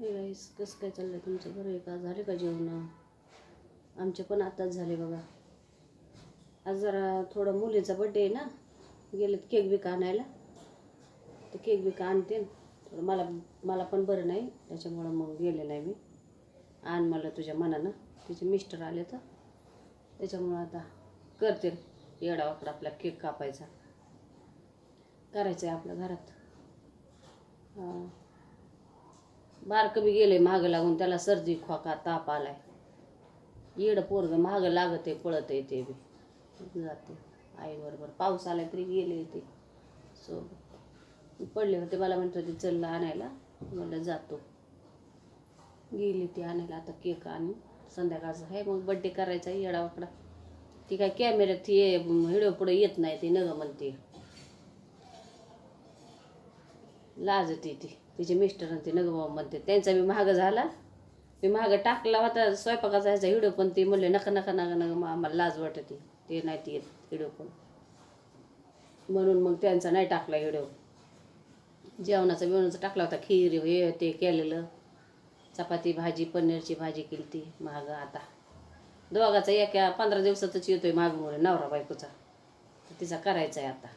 Hey guys कसं काय चाललं आहे तुमचं? बरं आहे का? झाले का जेवण? आमचे पण आताच झाले बघा. आज जरा थोडं मुलीचा बड्डे आहे ना? गेलेत केक बिक आणायला. तर केक बिक आणते. थोडं मला मला पण बरं नाही. त्याच्यामुळं मग गेले नाही मी. आण मला तुझ्या मनानं. तिचे मिस्टर आले तर. त्याच्यामुळं आता करते. येडावाकडा आपला केक कापायचा. करायचं आहे आपल्या घरात. हां. बारकं बी गेले मागं लागून त्याला सर्दी खोका ताप आलाय. येडं पोरग मागं लागत आहे पळत आहे ते बी. जाते आईबरोबर पाऊस आला तरी गेले ते. सोबत. पडले होते मला म्हणत होते चल आणायला. म्हणलं जातो. गेली ती आणायला आता केक आणून संध्याकाळचा आहे मग बड्डे करायचा येडावाकडा ती काय कॅमेऱ्यात ती व्हिडिओ पुढे येत नाही ती नगं म्हणते. लाजते ती तिचे मिस्टर ते नगबाबा म्हणते त्यांचा मी महाग झाला. मी महाग टाकला होता स्वयंपाकाचा ह्याचा हिडो पण ते म्हणले नका नका नका नका मग आम्हाला लाज वाटते ते नाही ती येत हिडो पण. म्हणून मग त्यांचा नाही टाकला हिडो. जेवणाचा बिवणाचा टाकला होता खीर हे ते केलेलं. चपाती भाजी पनीरची भाजी केली ती. महाग आता. दोघाचा एका पंधरा दिवसातच येतोय मागमुळे नवरा बायकोचा. तर तिचा करायचा आहे आता.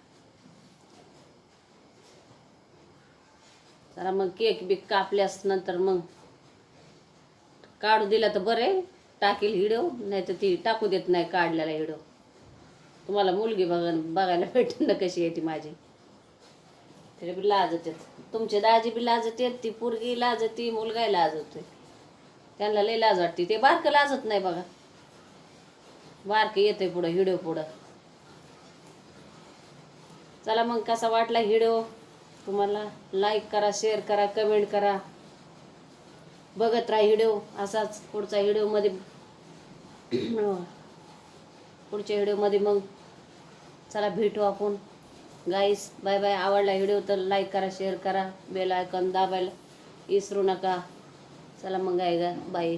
जरा मग केक बिक कापल्यास नंतर मग काढू दिला तर बरे. टाकील हिडो नाही तर ती टाकू देत नाही काढलेला हिडो. तुम्हाला मुलगी बघा बघायला भेटेल ना कशी आहे ती माझी. तरी बी लाजत येत तुमचे दाजी बी लाजत येत ती पोरगी लाजती मुलगाही लाजतोय त्यांना लई लाज वाटते. ते बारकं लाजत नाही बघा. बारकं येतंय पुढं हिडो पुढं. चला मग कसा वाटला हिडो? तुम्हाला लाईक करा शेअर करा कमेंट करा. बघत राहा व्हिडिओ असाच पुढचा व्हिडिओमध्ये हो. पुढच्या व्हिडिओमध्ये मग चला भेटू आपण. गाईस बाय बाय आवडला व्हिडिओ तर लाईक करा शेअर करा. बेल आयकॉन दाबायला विसरू नका. चला मग गाय गा. बाय